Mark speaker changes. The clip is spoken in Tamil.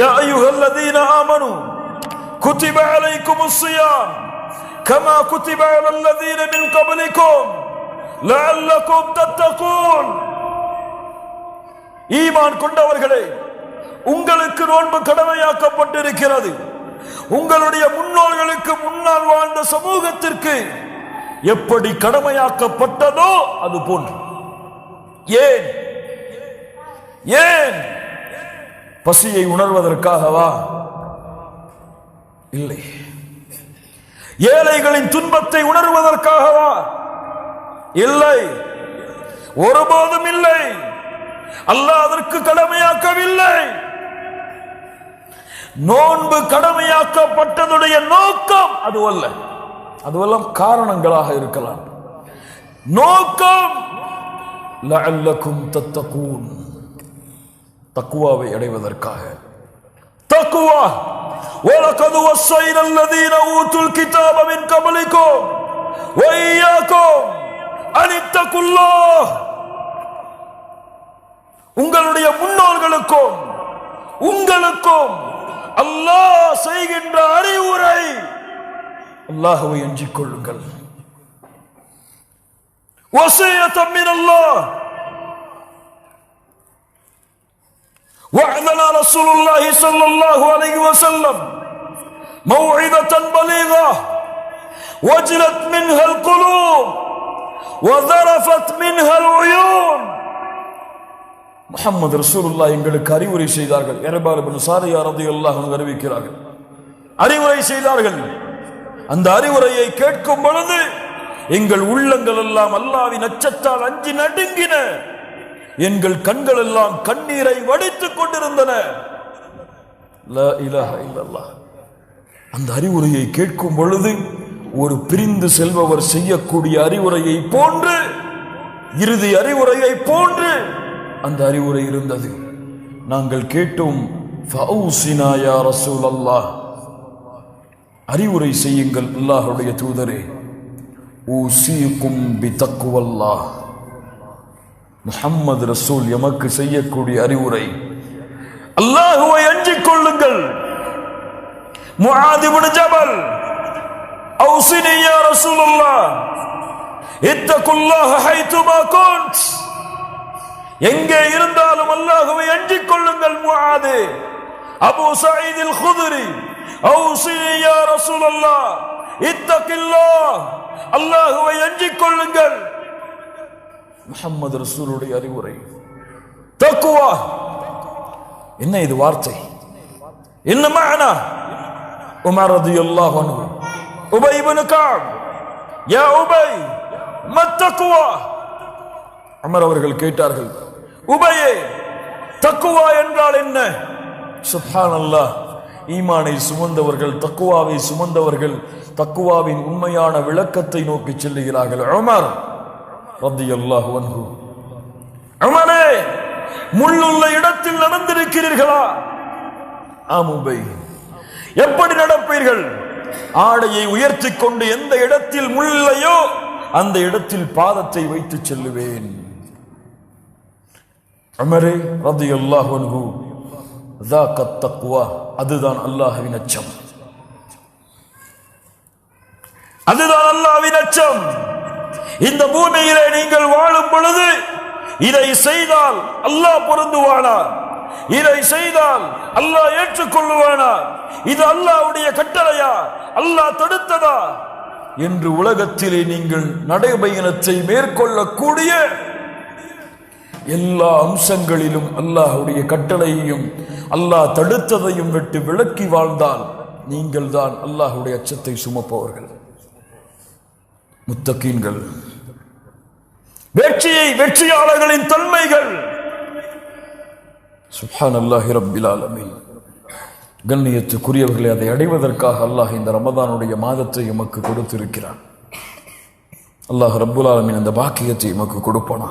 Speaker 1: يا أيها الذين آمنوا كتب عليكم الصيام كما كتب على الذين من قبلكم لعلكم تتقون ஈமான் கொண்டவர்களே உங்களுக்கு நோன்பு கடமையாக்கப்பட்டிருக்கிறது உங்களுடைய முன்னோர்களுக்கு முன்னால் வாழ்ந்த சமூகத்திற்கு எப்படி கடமையாக்கப்பட்டதோ அது போன்று ஏன் ஏன் பசியை உணர்வதற்காகவா? இல்லை. ஏழைகளின் துன்பத்தை உணர்வதற்காகவா? இல்லை. ஒருபோதும் இல்லை. அல்லாஹ் அதற்கு கடமையாக்கவில்லை. நோன்பு கடமையாக்கப்பட்டதுடைய நோக்கம் அதுவல்ல. அதுவெல்லாம் காரணங்களாக இருக்கலாம். நோக்கம் லஅல்லக்கும் தத்தகூன். தக்குவாவை அடைவதற்காக தக்குவா وَلَقَدْ وَصَّيْنَا الَّذِينَ أُوتُوا الْكِتَابَ مِنْ قَبْلِكُمْ وَإِيَّاكُمْ أَنِ اتَّقُوا اللَّهَ உங்களுடைய முன்னோர்களுக்கும் உங்களுக்கும் அல்லாஹ் செய்கின்ற அறிவுரை அல்லாஹ்வை அஞ்சிக் கொள்ளுங்கள் وصية من الله وعدنا رسول الله صلى الله عليه وسلم موعظة بليغة وجلت منها القلوب وذرفت منها العيون முஹம்மது ரசூலுல்லா எங்களுக்கு அறிவுரை செய்தார்கள் எரபால் பின் சாரியா ரலியல்லாஹு அன்ஹு அறிவிக்கிறார்கள் அறிவுரை செய்தார்கள் அந்த அறிவுரையை கேட்கும் பொழுது எங்கள் உள்ளங்கள் எல்லாம் அல்லாவின் அச்சத்தால் அஞ்சி நடுங்கின எங்கள் கண்கள் எல்லாம் கண்ணீரை வடித்துக் கொண்டிருந்தன. அந்த அறிவுரையை கேட்கும் பொழுது ஒரு பிரிந்து செல்பவர் செய்யக்கூடிய அறிவுரையை போன்று இறுதி அறிவுரையை போன்று அந்த அறிவுரை இருந்தது. நாங்கள் கேட்டோம் அறிவுரை செய்யுங்கள் அல்லாஹுடைய தூதரே. ஊசிக்கும் பி தக்குவல்லாஹ் முஹம்மது ரசூல் எமக்கு செய்யக்கூடிய அறிவுரை. அல்லாஹுவை அஞ்சிக் கொள்ளுங்கள். ஜபல் இப்னு ஜபல். அவுசினி யா ரசூலுல்லாஹ். இத்தகுல்லாஹ ஹைதுமா குன்ட் எங்கே இருந்தாலும் அல்லாஹுவை அஞ்சிக் கொள்ளுங்கள் Muadh Abu Sayeed al Khudri. அவுசினி யா ரசூலுல்லாஹ். இத்தகில்லாஹ். அல்லாஹுவை அஞ்சிக் கொள்ளுங்கள். முகம்மது ரசூலுடைய அறிவுரை. தக்குவா. என்ன இது வார்த்தை? என்ன மஅனா உமர் அது அன்ஹு. உபை இப்னு கஅப் யா உபை மத்தக்குவா உமர் அவர்கள் கேட்டார்கள் உபையே தக்குவா என்றால் என்ன? சுப்ஹானல்லாஹ். ஈமானை சுமந்தவர்கள் தக்குவாவை சுமந்தவர்கள் தக்குவாவின் உண்மையான விளக்கத்தை நோக்கி செல்லுகிறார்கள். உமர் ரத்தியல்லாஹு அன்ஹு. அவனே முள்ளுள்ள இடத்தில் நடந்திருக்கிறீர்களா? ஆமுபை எப்படி நடப்பீர்கள்? ஆடையை உயர்த்தி கொண்டு எந்த இடத்தில் முள்ளையோ அந்த இடத்தில் பாதத்தை வைத்து செல்லுவேன். அமரே ரதி அல்லாஹ் தக்குவா அதுதான் அல்லாஹுவின் அச்சம். அதுதான் அல்லாஹ்வின் அச்சம். இந்த பூமியிலே நீங்கள் வாழும் பொழுது இதை செய்தால் அல்லாஹ் பொருந்துவானா இதை செய்தால் அல்லாஹ் ஏற்றுக்கொள்ளுவானா? இது அல்லாஹ்வுடைய கட்டளையா? அல்லாஹ் தடுத்ததா? என்று உலகத்திலே நீங்கள் நடைபயணத்தை மேற்கொள்ளக்கூடிய எல்லா அம்சங்களிலும் அல்லாஹ்வுடைய கட்டளையையும் அல்லாஹ் தடுத்ததையும் விட்டு விலக்கி வாழ்ந்தால் நீங்கள் தான் அல்லாஹுடைய அச்சத்தை சுமப்பவர்கள். முத்தகீன்கள். வெற்றியை வெற்றியாளர்களின் தன்மைகள். சுஹான் அல்லாஹி ரப்பில் ஆலமின். கண்ணியத்துக்குரியவர்களை அதை அடைவதற்காக அல்லாஹ் இந்த ரமதானுடைய மாதத்தை எமக்கு கொடுத்திருக்கிறான். அல்லாஹ் ரப்புல் ஆலமின் அந்த பாக்கியத்தை எமக்கு கொடுப்பானா